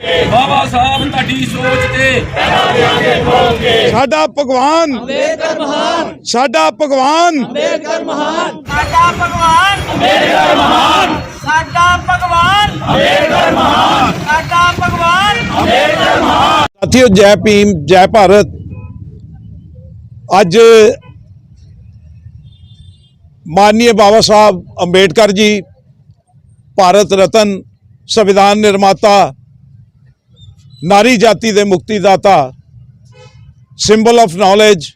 ਬਾਬਾ ਸਾਹਿਬ ਤੁਹਾਡੀ ਸੋਚ ਤੇ ਸਾਡਾ ਭਗਵਾਨ ਅੰਬੇਦਕਰ ਮਹਾਨ ਸਾਡਾ ਭਗਵਾਨ ਅੰਬੇਦਕਰ ਮਹਾਨ ਸਾਡਾ ਭਗਵਾਨ ਅੰਬੇਡਕਰ ਮਹਾਨ ਸਾਡਾ ਭਗਵਾਨ ਅੰਬੇਡਕਰ ਮਹਾਨ ਸਾਡਾ ਭਗਵਾਨ ਸਾਥੀਓ ਜੈ ਭੀਮ ਜੈ ਭਾਰਤ ਅੱਜ ਮਾਨਨੀय ਬਾਬਾ ਸਾਹਿਬ ਅੰਬੇਡਕਰ ਜੀ ਭਾਰਤ ਰਤਨ ਸੰਵਿਧਾਨ ਨਿਰਮਾਤਾ ਨਾਰੀ ਜਾਤੀ ਦੇ ਮੁਕਤੀ ਦਾਤਾ ਸਿੰਬਲ ਆਫ ਨੌਲੇਜ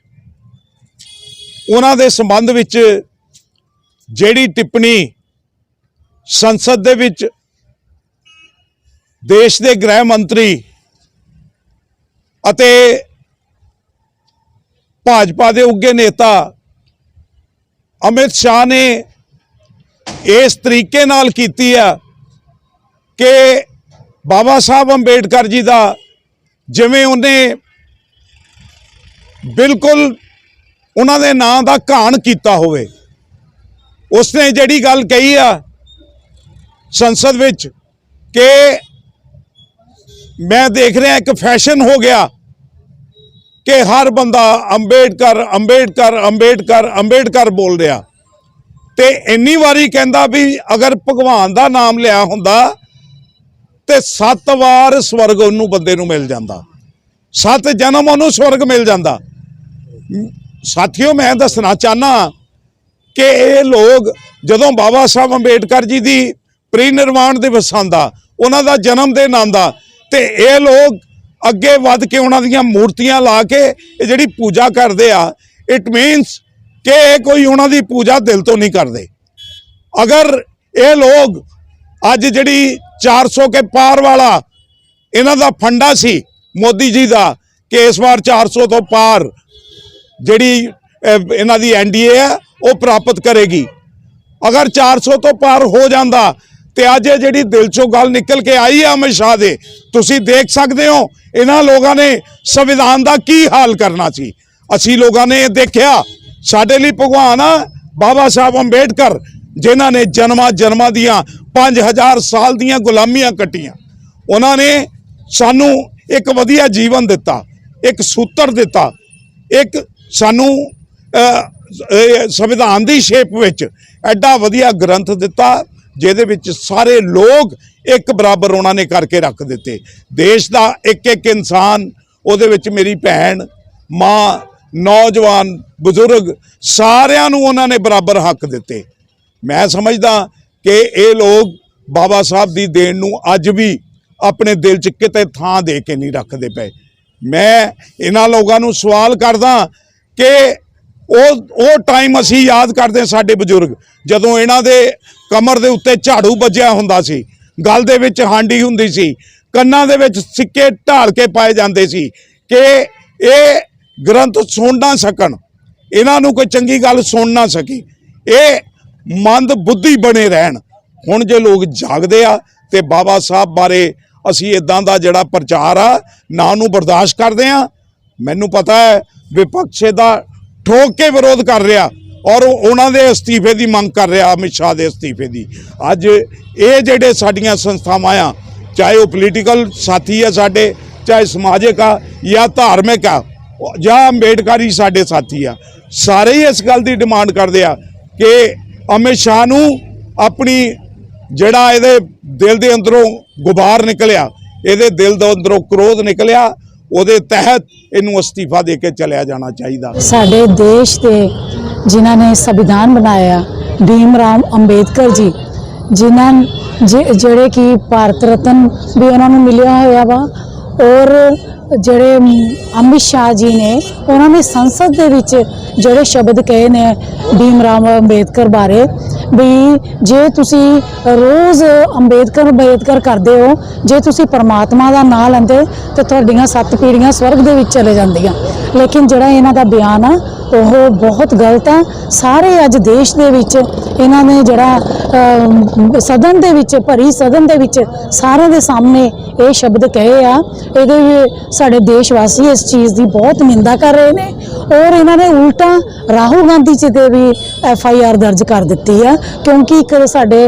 ਉਹਨਾਂ ਦੇ ਸੰਬੰਧ ਵਿੱਚ ਜਿਹੜੀ ਟਿੱਪਣੀ ਸੰਸਦ ਦੇ ਵਿੱਚ ਦੇਸ਼ ਦੇ ਗ੍ਰਹਿ ਮੰਤਰੀ ਅਤੇ ਭਾਜਪਾ ਦੇ ਉੱਗੇ ਨੇਤਾ ਅਮਿਤ ਸ਼ਾਹ ਨੇ ਇਸ ਤਰੀਕੇ ਨਾਲ ਕੀਤੀ ਆ ਕਿ ਬਾਬਾ ਸਾਹਿਬ ਅੰਬੇਡਕਰ ਜੀ ਦਾ ਜਿਵੇਂ ਉਹਨੇ ਬਿਲਕੁਲ ਉਹਨਾਂ ਦੇ ਨਾਂ ਦਾ ਘਾਣ ਕੀਤਾ ਹੋਵੇ, ਉਸਨੇ ਜਿਹੜੀ ਗੱਲ ਕਹੀ ਆ ਸੰਸਦ ਵਿੱਚ ਕਿ ਮੈਂ ਦੇਖ ਰਿਹਾ ਇੱਕ ਫੈਸ਼ਨ ਹੋ ਗਿਆ ਕਿ ਹਰ ਬੰਦਾ ਅੰਬੇਡਕਰ ਅੰਬੇਡਕਰ ਅੰਬੇਡਕਰ ਅੰਬੇਡਕਰ ਬੋਲ ਰਿਹਾ ਤੇ ਇੰਨੀ ਵਾਰੀ ਕਹਿੰਦਾ ਵੀ ਅਗਰ ਭਗਵਾਨ ਦਾ ਨਾਮ ਲਿਆ ਹੁੰਦਾ ਤੇ ਸੱਤ ਵਾਰ ਸਵਰਗ ਉਹਨੂੰ ਬੰਦੇ ਨੂੰ ਮਿਲ ਜਾਂਦਾ। ਸੱਤ ਜਨਮ ਉਹਨੂੰ ਸਵਰਗ ਮਿਲ ਜਾਂਦਾ। ਸਾਥੀਓ, ਮੈਂ ਦੱਸਣਾ ਚਾਹਨਾ ਕਿ ਇਹ ਲੋਕ ਜਦੋਂ ਬਾਬਾ ਸਾਹਿਬ ਅੰਬੇਡਕਰ ਜੀ ਦੀ ਪ੍ਰੀ ਪ੍ਰੀਨਿਰਵਾਣ ਦਿਵਸ ਆਉਂਦਾ, ਉਹਨਾਂ ਦਾ ਜਨਮ ਦਿਨ ਆਉਂਦਾ, ਤੇ ਇਹ ਲੋਕ ਅੱਗੇ ਵੱਧ ਕੇ ਉਹਨਾਂ ਦੀਆਂ ਮੂਰਤੀਆਂ ਲਾ ਕੇ ਇਹ ਜਿਹੜੀ ਪੂਜਾ ਕਰਦੇ ਆ ਇਟ ਮੀਨਸ ਕਿ ਇਹ ਕੋਈ ਉਹਨਾਂ ਦੀ ਪੂਜਾ ਦਿਲ ਤੋਂ ਨਹੀਂ ਕਰਦੇ। ਅਗਰ ਇਹ ਲੋਕ ਅੱਜ ਜਿਹੜੀ 400 ਕੇ ਪਾਰ ਵਾਲਾ ਇਹਨਾਂ ਦਾ ਫੰਡਾ ਸੀ ਮੋਦੀ ਜੀ ਦਾ ਕਿ ਇਸ ਵਾਰ 400 ਤੋਂ ਪਾਰ ਜਿਹੜੀ ਇਹਨਾਂ ਦੀ ਐਨਡੀਏ ਹੈ, ਉਹ ਪ੍ਰਾਪਤ ਕਰੇਗੀ। ਅਗਰ 400 ਤੋਂ ਪਾਰ ਹੋ ਜਾਂਦਾ, ਤੇ ਅੱਜ ਇਹ ਜਿਹੜੀ ਦਿਲ ਚੋਂ ਗੱਲ ਨਿਕਲ ਕੇ ਆਈ ਹੈ ਅਮਿਤ ਸ਼ਾਹ ਦੇ, ਤੁਸੀਂ ਦੇਖ ਸਕਦੇ ਹੋ, ਇਹਨਾਂ ਲੋਕਾਂ ਨੇ ਸੰਵਿਧਾਨ ਦਾ ਕੀ ਹਾਲ ਕਰਨਾ ਸੀ। ਅਸੀਂ ਲੋਕਾਂ ਨੇ ਇਹ ਦੇਖਿਆ, ਸਾਡੇ ਲਈ ਭਗਵਾਨ ਆ, ਬਾਬਾ ਸਾਹਿਬ ਅੰਬੇਡਕਰ ਜਿਨ੍ਹਾਂ ਨੇ ਜਨਮਾਂ ਜਨਮਾਂ ਦੀਆਂ 5000 ਸਾਲ ਦੀਆਂ ਗੁਲਾਮੀਆਂ ਕੱਟੀਆਂ। ਉਹਨਾਂ ਨੇ ਸਾਨੂੰ ਇੱਕ ਵਧੀਆ ਜੀਵਨ ਦਿੱਤਾ, ਇੱਕ ਸੂਤਰ ਦਿੱਤਾ, ਇੱਕ ਸਾਨੂੰ ਸੰਵਿਧਾਨ ਦੀ ਸ਼ੇਪ ਵਿੱਚ ਐਡਾ ਵਧੀਆ ਗ੍ਰੰਥ ਦਿੱਤਾ, ਜਿਹਦੇ ਵਿੱਚ ਸਾਰੇ ਲੋਕ ਇੱਕ ਬਰਾਬਰ ਉਹਨਾਂ ਨੇ ਕਰਕੇ ਰੱਖ ਦਿੱਤੇ। ਦੇਸ਼ ਦਾ ਇੱਕ ਇੱਕ ਇਨਸਾਨ, ਉਹਦੇ ਵਿੱਚ ਮੇਰੀ ਭੈਣ, ਮਾਂ, ਨੌਜਵਾਨ, ਬਜ਼ੁਰਗ, ਸਾਰਿਆਂ ਨੂੰ ਉਹਨਾਂ ਨੇ ਬਰਾਬਰ ਹੱਕ ਦਿੱਤੇ। ਮੈਂ ਸਮਝਦਾ ਕਿ ਇਹ ਲੋਕ ਬਾਬਾ ਸਾਹਿਬ ਦੀ ਦੇਣ ਨੂੰ ਅੱਜ ਵੀ ਆਪਣੇ ਦਿਲ 'ਚ ਕਿਤੇ ਥਾਂ ਦੇ ਕੇ ਨਹੀਂ ਰੱਖਦੇ ਪਏ। ਮੈਂ ਇਹਨਾਂ ਲੋਕਾਂ ਨੂੰ ਸਵਾਲ ਕਰਦਾ ਕਿ ਉਹ ਉਹ ਟਾਈਮ ਅਸੀਂ ਯਾਦ ਕਰਦੇ ਹਾਂ ਸਾਡੇ ਬਜ਼ੁਰਗ, ਜਦੋਂ ਇਹਨਾਂ ਦੇ ਕਮਰ ਦੇ ਉੱਤੇ ਝਾੜੂ ਵੱਜਿਆ ਹੁੰਦਾ ਸੀ, ਗਲ ਦੇ ਵਿੱਚ ਹਾਂਡੀ ਹੁੰਦੀ ਸੀ, ਕੰਨਾਂ ਦੇ ਵਿੱਚ ਸਿੱਕੇ ਢਾਲ ਕੇ ਪਾਏ ਜਾਂਦੇ ਸੀ ਕਿ ਇਹ ਗ੍ਰੰਥ ਸੁਣ ਨਾ ਸਕਣ, ਇਹਨਾਂ ਨੂੰ ਕੋਈ ਚੰਗੀ ਗੱਲ ਸੁਣ ਨਾ ਸਕੀ। ਇਹ ਮੰਦ ਬੁੱਧੀ ਬਣੇ ਰਹਿਣ। ਹੁਣ ਜੇ ਲੋਕ ਜਾਗਦੇ ਆ ਤੇ ਬਾਬਾ ਸਾਹਿਬ ਬਾਰੇ ਅਸੀਂ ਇਦਾਂ ਦਾ ਜਿਹੜਾ ਪ੍ਰਚਾਰ ਆ, ਨਾ ਨੂੰ ਬਰਦਾਸ਼ਤ ਕਰਦੇ ਆ। ਮੈਨੂੰ ਪਤਾ ਹੈ ਵਿਪਕਸ਼ ਦਾ ਠੋਕ ਕੇ ਵਿਰੋਧ ਕਰ ਰਿਹਾ ਔਰ ਉਹ ਉਹਨਾਂ ਦੇ ਅਸਤੀਫੇ ਦੀ ਮੰਗ ਕਰ ਰਿਹਾ, ਅਮਿਤ ਸ਼ਾਹ ਦੇ ਅਸਤੀਫੇ ਦੀ। ਅੱਜ ਇਹ ਜਿਹੜੇ ਸਾਡੀਆਂ ਸੰਸਥਾਵਾਂ ਆ, ਚਾਹੇ ਉਹ ਪੋਲੀਟੀਕਲ ਸਾਥੀ ਆ ਸਾਡੇ, ਚਾਹੇ ਸਮਾਜਿਕ ਆ ਜਾਂ ਧਾਰਮਿਕ ਆ, ਜਾਂ ਅੰਬੇਡਕਰੀ ਸਾਡੇ ਸਾਥੀ ਆ, ਸਾਰੇ ਹੀ ਇਸ ਗੱਲ ਦੀ ਡਿਮਾਂਡ ਕਰਦੇ ਆ ਕਿ ਅਮਿਤ ਸ਼ਾਹ ਨੂੰ ਆਪਣੀ ਜਿਹੜਾ ਇਹਦੇ ਦਿਲ ਦੇ ਅੰਦਰੋਂ ਗੁਬਾਰ ਨਿਕਲਿਆ, ਇਹਦੇ ਦਿਲ ਦੇ ਅੰਦਰੋਂ ਕ੍ਰੋਧ ਨਿਕਲਿਆ, ਉਹਦੇ ਤਹਿਤ ਇਹਨੂੰ ਅਸਤੀਫਾ ਦੇ ਕੇ ਚਲਿਆ ਜਾਣਾ ਚਾਹੀਦਾ। ਸਾਡੇ ਦੇਸ਼ ਦੇ ਜਿਨ੍ਹਾਂ ਨੇ ਸੰਵਿਧਾਨ ਬਣਾਇਆ, ਭੀਮ ਰਾਮ ਅੰਬੇਦਕਰ ਜੀ, ਜਿਨ੍ਹਾਂ ਜਿਹੜੇ ਕਿ ਭਾਰਤ ਰਤਨ ਵੀ ਉਹਨਾਂ ਨੂੰ ਮਿਲਿਆ ਹੋਇਆ ਵਾ ਔਰ ਜਿਹੜੇ ਅਮਿਤ ਸ਼ਾਹ ਜੀ ਨੇ, ਉਹਨਾਂ ਨੇ ਸੰਸਦ ਦੇ ਵਿੱਚ ਜਿਹੜੇ ਸ਼ਬਦ ਕਹੇ ਨੇ ਭੀਮ ਰਾਮ ਅੰਬੇਦਕਰ ਬਾਰੇ, ਵੀ ਜੇ ਤੁਸੀਂ ਰੋਜ਼ ਅੰਬੇਦਕਰ ਅੰਬੇਦਕਰ ਕਰਦੇ ਹੋ, ਜੇ ਤੁਸੀਂ ਪਰਮਾਤਮਾ ਦਾ ਨਾਮ ਲੈਂਦੇ, ਤੇ ਤੁਹਾਡੀਆਂ ਸੱਤ ਪੀੜ੍ਹੀਆਂ ਸਵਰਗ ਦੇ ਵਿੱਚ ਚਲੇ ਜਾਂਦੀਆਂ। ਲੇਕਿਨ ਜਿਹੜਾ ਇਹਨਾਂ ਦਾ ਬਿਆਨ ਆ, ਉਹ ਬਹੁਤ ਗਲਤ ਆ। ਸਾਰੇ ਅੱਜ ਦੇਸ਼ ਦੇ ਵਿੱਚ ਇਹਨਾਂ ਨੇ ਜਿਹੜਾ ਸਦਨ ਦੇ ਵਿੱਚ, ਭਰੀ ਸਦਨ ਦੇ ਵਿੱਚ ਸਾਰਿਆਂ ਦੇ ਸਾਹਮਣੇ ਇਹ ਸ਼ਬਦ ਕਹੇ ਆ। ਇਹਦੇ ਵਿੱਚ ਸਾਡੇ ਦੇਸ਼ ਵਾਸੀ ਇਸ ਚੀਜ਼ ਦੀ ਬਹੁਤ ਨਿੰਦਾ ਕਰ ਰਹੇ ਨੇ ਔਰ ਇਹਨਾਂ ਨੇ ਉਲਟਾ ਰਾਹੁਲ ਗਾਂਧੀ ਜੀ ਤੇ ਵੀ ਐਫ ਆਈ ਆਰ ਦਰਜ ਕਰ ਦਿੱਤੀ ਆ, ਕਿਉਂਕਿ ਇੱਕ ਸਾਡੇ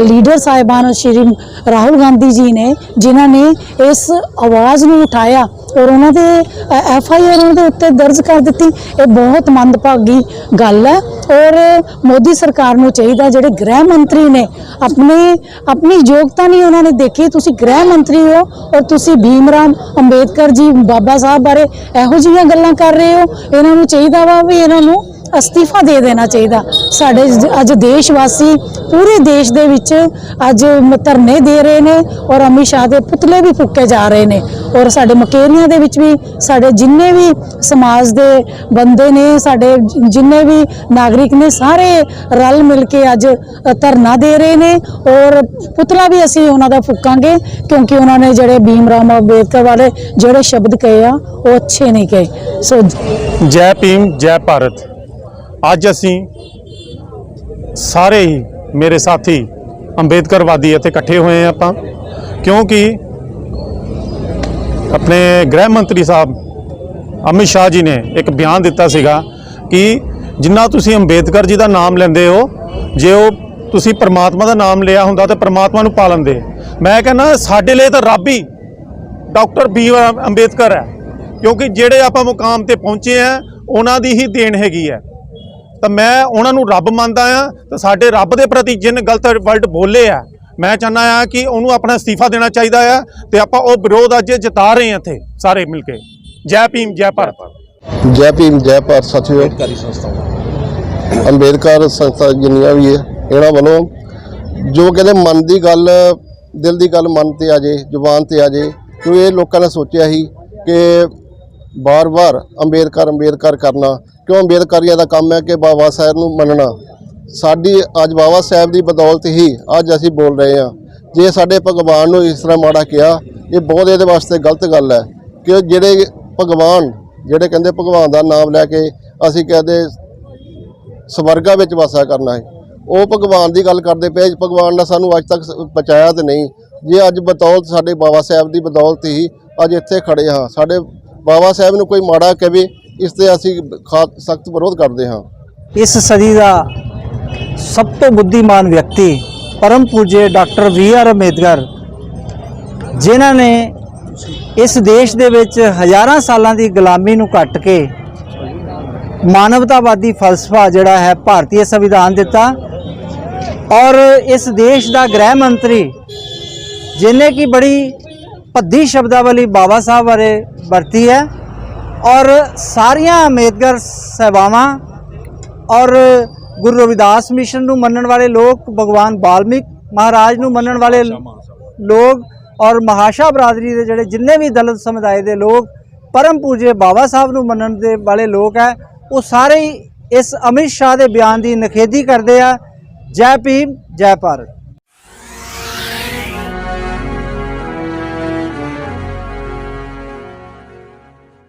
ਲੀਡਰ ਸਾਹਿਬਾਨ ਸ਼੍ਰੀ ਰਾਹੁਲ ਗਾਂਧੀ ਜੀ ਨੇ, ਜਿਨ੍ਹਾਂ ਨੇ ਇਸ ਆਵਾਜ਼ ਨੂੰ ਉਠਾਇਆ ਔਰ ਉਹਨਾਂ ਦੇ ਐਫ ਆਈ ਆਰ ਉਹਨਾਂ ਦੇ ਉੱਤੇ ਦਰਜ ਕਰ ਦਿੱਤੀ। ਇਹ ਬਹੁਤ ਮੰਦਭਾਗੀ ਗੱਲ ਹੈ। ਔਰ ਮੋਦੀ ਸਰਕਾਰ ਨੂੰ ਚਾਹੀਦਾ ਜਿਹੜੇ ਗ੍ਰਹਿ ਮੰਤਰੀ ਨੇ, ਆਪਣੇ, ਆਪਣੀ ਯੋਗਤਾ ਨਹੀਂ ਉਹਨਾਂ ਨੇ ਦੇਖੀ। ਤੁਸੀਂ ਗ੍ਰਹਿ ਮੰਤਰੀ ਹੋ ਔਰ ਤੁਸੀਂ ਭੀਮ ਰਾਮ ਅੰਬੇਦਕਰ ਜੀ ਬਾਬਾ ਸਾਹਿਬ ਬਾਰੇ ਇਹੋ ਜਿਹੀਆਂ ਗੱਲਾਂ ਕਰ ਰਹੇ ਹੋ। ਇਹਨਾਂ ਨੂੰ ਚਾਹੀਦਾ ਵਾ ਵੀ ਇਹਨਾਂ ਨੂੰ ਅਸਤੀਫਾ ਦੇ ਦੇਣਾ ਚਾਹੀਦਾ। ਸਾਡੇ ਅੱਜ ਦੇਸ਼ ਵਾਸੀ ਪੂਰੇ ਦੇਸ਼ ਦੇ ਵਿੱਚ ਅੱਜ ਧਰਨੇ ਦੇ ਰਹੇ ਨੇ ਔਰ ਅਮਿਤ ਸ਼ਾਹ ਦੇ ਪੁਤਲੇ ਵੀ ਫੁੱਕੇ ਜਾ ਰਹੇ ਨੇ। ਔਰ ਸਾਡੇ ਮਕੇਰੀਆਂ ਦੇ ਵਿੱਚ ਵੀ ਸਾਡੇ ਜਿੰਨੇ ਵੀ ਸਮਾਜ ਦੇ ਬੰਦੇ ਨੇ, ਸਾਡੇ ਜਿੰਨੇ ਵੀ ਨਾਗਰਿਕ ਨੇ, ਸਾਰੇ ਰਲ ਮਿਲ ਕੇ ਅੱਜ ਧਰਨਾ ਦੇ ਰਹੇ ਨੇ ਔਰ ਪੁਤਲਾ ਵੀ ਅਸੀਂ ਉਹਨਾਂ ਦਾ ਫੁੱਕਾਂਗੇ ਕਿਉਂਕਿ ਉਹਨਾਂ ਨੇ ਜਿਹੜੇ ਭੀਮ ਰਾਮ ਅੰਬੇਦਕਰ ਵਾਲੇ ਜਿਹੜੇ ਸ਼ਬਦ ਕਹੇ ਆ, ਉਹ ਅੱਛੇ ਨਹੀਂ ਕਹੇ। ਸੋ ਜੈ ਭੀਮ, ਜੈ ਭਾਰਤ। ਅੱਜ ਅਸੀਂ ਸਾਰੇ ਹੀ ਮੇਰੇ ਸਾਥੀ ਅੰਬੇਦਕਰਵਾਦੀ ਇੱਥੇ ਇਕੱਠੇ ਹੋਏ ਹਾਂ ਆਪਾਂ, ਕਿਉਂਕਿ ਆਪਣੇ ਗ੍ਰਹਿ ਮੰਤਰੀ ਸਾਹਿਬ ਅਮਿਤ ਸ਼ਾਹ ਜੀ ਨੇ ਇੱਕ ਬਿਆਨ ਦਿੱਤਾ ਸੀਗਾ ਕਿ ਜਿੰਨਾ ਤੁਸੀਂ ਅੰਬੇਦਕਰ ਜੀ ਦਾ ਨਾਮ ਲੈਂਦੇ ਹੋ, ਜੇ ਉਹ ਤੁਸੀਂ ਪਰਮਾਤਮਾ ਦਾ ਨਾਮ ਲਿਆ ਹੁੰਦਾ ਤਾਂ ਪਰਮਾਤਮਾ ਨੂੰ ਪਾਲਣ ਦੇ। ਮੈਂ ਕਹਿੰਦਾ, ਸਾਡੇ ਲਈ ਤਾਂ ਰੱਬ ਹੀ ਡਾਕਟਰ ਬੀ ਆਰ ਅੰਬੇਦਕਰ ਹੈ, ਕਿਉਂਕਿ ਜਿਹੜੇ ਆਪਾਂ ਮੁਕਾਮ ਤੇ ਪਹੁੰਚੇ ਆ, ਉਹਨਾਂ ਦੀ ਹੀ ਦੇਣ ਹੈਗੀ ਹੈ। ਤਾਂ ਮੈਂ ਉਹਨਾਂ ਨੂੰ ਰੱਬ ਮੰਨਦਾ ਆ ਤਾਂ ਸਾਡੇ ਰੱਬ ਦੇ ਪ੍ਰਤੀ ਜਿਨ ਗਲਤ ਵਰਡ ਬੋਲੇ ਆ ਮੈਂ ਚਾਹੁੰਦਾ ਆ ਕਿ ਉਹਨੂੰ ਆਪਣਾ ਅਸਤੀਫਾ ਦੇਣਾ ਚਾਹੀਦਾ ਆ ਤੇ ਆਪਾਂ ਉਹ ਵਿਰੋਧ ਅੱਜ ਜਤਾ ਰਹੇ ਆ ਇੱਥੇ ਸਾਰੇ ਮਿਲ ਕੇ। ਜੈ ਭੀਮ ਜੈ ਭਾਰਤ। ਜੈ ਭੀਮ ਜੈ ਭਾਰਤ ਸਾਥੀਓ। ਅੰਬੇਦਕਰ ਸੰਸਥਾ ਜਿੰਨੀਆਂ ਵੀ ਹੈ ਇਹਨਾਂ ਵੱਲੋਂ ਜੋ ਕਹਿੰਦੇ ਮਨ ਦੀ ਗੱਲ ਦਿਲ ਦੀ ਗੱਲ ਮਨ ਤੇ ਆ ਜੇ ਜ਼ੁਬਾਨ ਤੇ ਆ ਜੇ ਕਿਉਂ ਇਹ ਲੋਕਾਂ ਨੇ ਸੋਚਿਆ ਸੀ ਕਿ ਬਾਰ-ਬਾਰ ਅੰਬੇਦਕਰ ਅੰਬੇਦਕਰ ਕਰਨਾ ਕਿਉਂ ਅੰਬੇਦਕਰੀਆ ਦਾ ਕੰਮ ਹੈ ਕਿ ਬਾਬਾ ਸਾਹਿਬ ਨੂੰ ਮੰਨਣਾ? ਸਾਡੀ ਅੱਜ ਬਾਬਾ ਸਾਹਿਬ ਦੀ ਬਦੌਲਤ ਹੀ ਅੱਜ ਅਸੀਂ ਬੋਲ ਰਹੇ ਹਾਂ। ਜੇ ਸਾਡੇ ਭਗਵਾਨ ਨੂੰ ਇਸ ਤਰ੍ਹਾਂ ਮਾੜਾ ਕਿਹਾ, ਇਹ ਬਹੁਤ ਇਹਦੇ ਵਾਸਤੇ ਗਲਤ ਗੱਲ ਹੈ ਕਿ ਜਿਹੜੇ ਭਗਵਾਨ, ਜਿਹੜੇ ਕਹਿੰਦੇ ਭਗਵਾਨ ਦਾ ਨਾਮ ਲੈ ਕੇ ਅਸੀਂ ਕਹਿੰਦੇ ਸਵਰਗਾ ਵਿੱਚ ਵਾਸਾ ਕਰਨਾ ਹੈ, ਉਹ ਭਗਵਾਨ ਦੀ ਗੱਲ ਕਰਦੇ ਪਏ ਭਗਵਾਨ ਨੇ ਸਾਨੂੰ ਅੱਜ ਤੱਕ ਪਹੁੰਚਾਇਆ ਬਚਾਇਆ ਤੇ ਨਹੀਂ। ਜੇ ਅੱਜ ਬਦੌਲਤ ਸਾਡੇ ਬਾਬਾ ਸਾਹਿਬ ਦੀ ਬਦੌਲਤ ਹੀ ਅੱਜ ਇੱਥੇ ਖੜੇ ਹਾਂ। ਸਾਡੇ ਬਾਬਾ ਸਾਹਿਬ ਨੂੰ ਕੋਈ ਮਾੜਾ ਕਹੇ ਇਸ ਤੇ ਅਸੀਂ ਸਖਤ ਵਿਰੋਧ ਕਰਦੇ ਹਾਂ। ਇਸ ਸਦੀ ਦਾ ਸਭ ਤੋਂ ਬੁੱਧੀਮਾਨ ਵਿਅਕਤੀ ਪਰਮ ਪੂਜੇ ਡਾਕਟਰ ਵੀ ਆਰ ਅੰਬੇਦਕਰ, ਜਿਨ੍ਹਾਂ ਨੇ ਇਸ ਦੇਸ਼ ਦੇ ਵਿੱਚ ਹਜ਼ਾਰਾਂ ਸਾਲਾਂ ਦੀ ਗੁਲਾਮੀ ਨੂੰ ਕੱਟ ਕੇ ਮਾਨਵਤਾਵਾਦੀ ਫਲਸਫਾ ਜਿਹੜਾ ਹੈ ਭਾਰਤੀ ਸੰਵਿਧਾਨ ਦਿੱਤਾ ਔਰ ਇਸ ਦੇਸ਼ ਦਾ ਗ੍ਰਹਿ ਮੰਤਰੀ, ਜਿਨੇ ਕੀ ਬੜੀ ਭੱਦੀ ਸ਼ਬਦਾਵਲੀ ਬਾਬਾ ਸਾਹਿਬ ਬਾਰੇ ਵਰਤੀ ਹੈ ਔਰ ਸਾਰੀਆਂ ਅੰਬੇਦਕਰ ਸੇਵਾਵਾਂ ਔਰ ਗੁਰੂ ਰਵਿਦਾਸ ਮਿਸ਼ਨ ਨੂੰ ਮੰਨਣ ਵਾਲੇ ਲੋਕ ਭਗਵਾਨ ਬਾਲਮੀਕ ਮਹਾਰਾਜ ਨੂੰ ਮੰਨਣ ਵਾਲੇ ਲੋਕ ਔਰ ਮਹਾਸ਼ਾ ਬਰਾਦਰੀ ਦੇ ਜਿਹੜੇ ਜਿੰਨੇ ਵੀ ਦਲਿਤ ਸਮੁਦਾਇ ਦੇ ਲੋਕ ਪਰਮ ਪੂਜੇ ਬਾਬਾ ਸਾਹਿਬ ਨੂੰ ਮੰਨਣ ਦੇ ਵਾਲੇ ਲੋਕ ਹੈ ਉਹ ਸਾਰੇ ਇਸ ਅਮਿਤ ਸ਼ਾਹ ਦੇ ਬਿਆਨ ਦੀ ਨਖੇਦੀ ਕਰਦੇ ਆ। ਜੈ ਭੀਮ ਜੈ ਭਾਰਤ।